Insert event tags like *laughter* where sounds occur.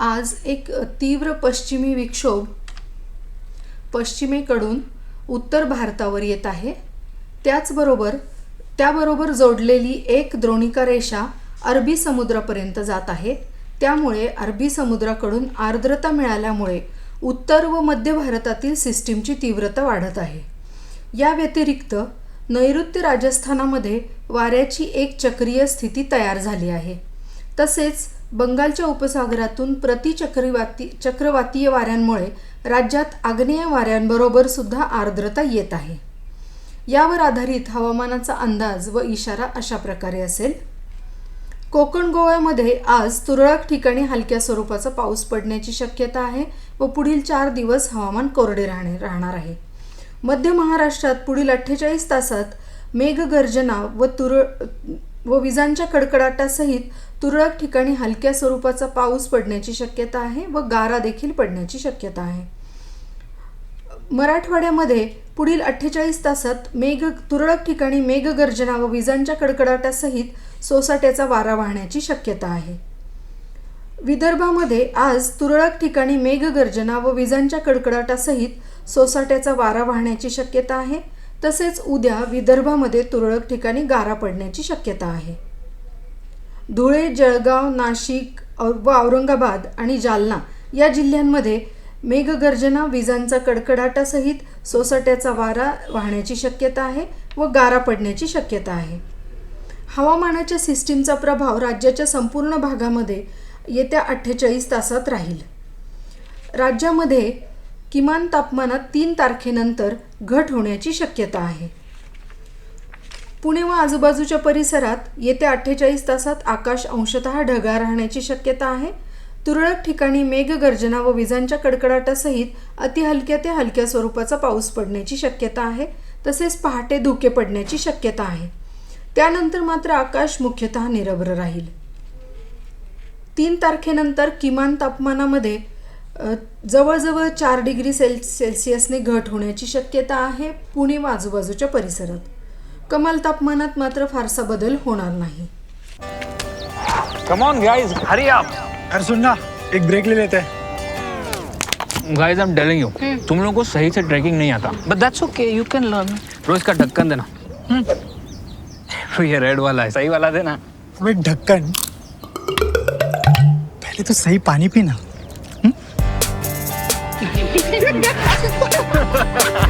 आज एक तीव्र पश्चिमी विक्षोभ पश्चिमेकडून उत्तर भारतावर येत आहे. त्याचबरोबर त्याबरोबर जोडलेली एक द्रोणिका रेषा अरबी समुद्रापर्यंत जात आहे. त्यामुळे अरबी समुद्राकडून आर्द्रता मिळाल्यामुळे उत्तर व मध्य भारतातील सिस्टीमची तीव्रता वाढत आहे. या व्यतिरिक्त नैऋत्य राजस्थानामध्ये वाऱ्याची एक चक्रीय स्थिती तयार झाली आहे. तसेच बंगालच्या उपसागरातून प्रति चक्रवाती चक्रवातीय वाऱ्यांमुळे राज्यात आग्नेय वाऱ्यांबरोबर सुद्धा आर्द्रता येत आहे. यावर आधारित हवामानाचा अंदाज व इशारा अशा प्रकारे असेल. कोकण गोव्यामध्ये आज तुरळक ठिकाणी हलक्या स्वरूपाचा पाऊस पडण्याची शक्यता आहे व पुढील चार दिवस हवामान कोरडे राहणे राहणार आहे. मध्य महाराष्ट्रात पुढील अठ्ठेचाळीस तासात मेघगर्जना व तुरळ व विजांच्या कडकडाटासहित तुरळक ठिकाणी हलक्या स्वरूपाचा पाऊस पडण्याची शक्यता आहे व गारा देखील पडण्याची शक्यता आहे. मराठवाड्यामध्ये पुढील अठ्ठेचाळीस तासात मेघ तुरळक ठिकाणी मेघगर्जना व विजांच्या कडकडाटासहित सोसाट्याचा वारा वाहण्याची शक्यता आहे. विदर्भामध्ये आज तुरळक ठिकाणी मेघगर्जना व विजांच्या कडकडाटासहित सोसाट्याचा वारा वाहण्याची शक्यता आहे. तसेच उद्या विदर्भामध्ये तुरळक ठिकाणी गारा पडण्याची शक्यता आहे. धुळे जळगाव नाशिक व औरंगाबाद आणि जालना या जिल्ह्यांमध्ये मेघगर्जना विजांचा कडकडाटासहित सोसाट्याचा वारा वाहण्याची शक्यता आहे व गारा पडण्याची शक्यता आहे. हवामानाच्या सिस्टीमचा प्रभाव राज्याच्या संपूर्ण भागामध्ये येत्या अठ्ठेचाळीस तासात राहील. राज्यामध्ये किमान तापमानात तीन तारखेनंतर घट होण्याची शक्यता आहे. पुणे व आजूबाजूच्या परिसरात येत्या अठ्ठेचाळीस तासात आकाश अंशतः ढगाळ राहण्याची शक्यता आहे. तुरळक ठिकाणी मेघगर्जना व विजांच्या कडकडाटासहित अतिहलक्या ते हलक्या स्वरूपाचा पाऊस पडण्याची शक्यता आहे तसेच पहाटे धुके पडण्याची शक्यता आहे. त्यानंतर मात्र आकाश मुख्यतः निरभ्र राहील. तीन तारखेनंतर किमान तापमानामध्ये जवळजवळ चार डिग्री सेल सेल्सिअसने घट होण्याची शक्यता आहे पुणे व आजूबाजूच्या परिसरात. कमाल तापमानात मात्र फारसा बदल होणार नाही. कम ऑन गाइस हरी अरे सुन ना एक ब्रेक ले लेते. हैं guys I am telling you तुम लोगों को सही से ट्रैकिंग नहीं आता. But that's okay you can learn रोज का ढक्कन देना. तो ये रेड वाला है. सही वाला देना. अबे ढक्कन. पहले तो सही पानी पीना. *laughs*